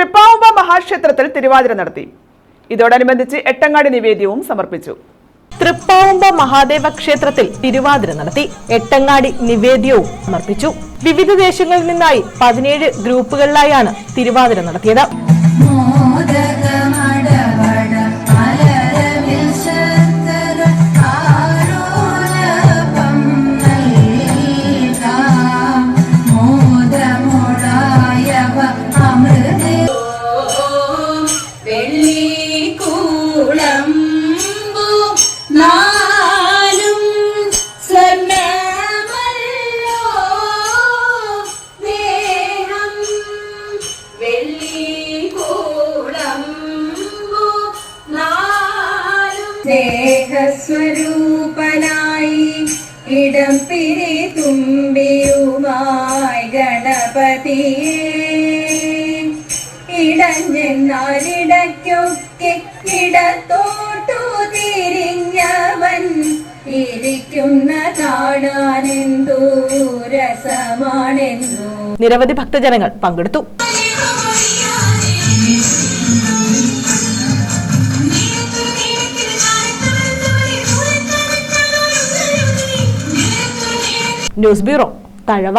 തൃപ്പാവുമ്പ മഹാക്ഷേത്രത്തിൽ തിരുവാതിര നടത്തി. ഇതോടനുബന്ധിച്ച് എട്ടങ്ങാടി നിവേദ്യവും സമർപ്പിച്ചു. തൃപ്പാവുമ്പ മഹാദേവ ക്ഷേത്രത്തിൽ തിരുവാതിര നടത്തി എട്ടങ്ങാടി നിവേദ്യവും സമർപ്പിച്ചു. വിവിധ ദേശങ്ങളിൽ നിന്നായി പതിനേഴ് ഗ്രൂപ്പുകളിലായാണ് തിരുവാതിര നടത്തിയത്. നാലും ദേഹസ്വരൂപനായി ഇടം പിരി തുമ്പിയുമായി ഗണപതിയേ. ഇടഞ്ഞെന്നാലിടയ്ക്കൊക്കെ ഇടത്തോട്ടു തിരിഞ്ഞവൻ ഇരിക്കുന്ന കാണാനെന്തോ രസമാണെന്നു. നിരവധി ഭക്തജനങ്ങൾ പങ്കെടുത്തു. News bureau Thazhava